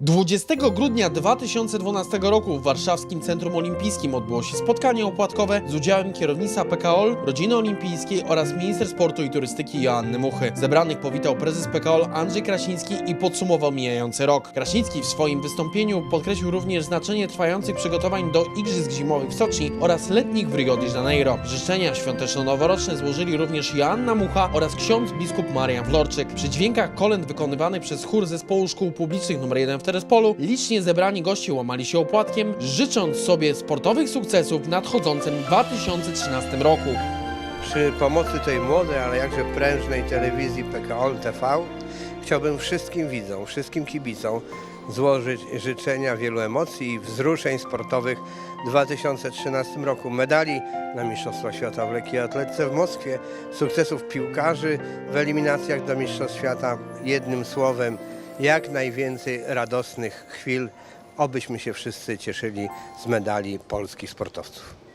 20 grudnia 2012 roku w warszawskim Centrum Olimpijskim odbyło się spotkanie opłatkowe z udziałem kierownictwa PKOL, rodziny olimpijskiej oraz minister sportu i turystyki Joanny Muchy. Zebranych powitał prezes PKOL Andrzej Krasiński i podsumował mijający rok. Krasiński w swoim wystąpieniu podkreślił również znaczenie trwających przygotowań do Igrzysk Zimowych w Soczi oraz letnich w Rio de Janeiro. Życzenia świąteczno-noworoczne złożyli również Joanna Mucha oraz ksiądz biskup Marian Wlorczyk. Przy dźwiękach kolęd wykonywanych przez chór zespołu szkół publicznych nr 1 w Terespolu licznie zebrani goście łamali się opłatkiem, życząc sobie sportowych sukcesów w nadchodzącym 2013 roku. Przy pomocy tej młodej, ale jakże prężnej telewizji PKOL TV chciałbym wszystkim widzom, wszystkim kibicom złożyć życzenia wielu emocji i wzruszeń sportowych w 2013 roku. Medali na Mistrzostwa Świata w lekkiej atletce w Moskwie, sukcesów piłkarzy w eliminacjach do Mistrzostw Świata. Jednym słowem, jak najwięcej radosnych chwil, obyśmy się wszyscy cieszyli z medali polskich sportowców.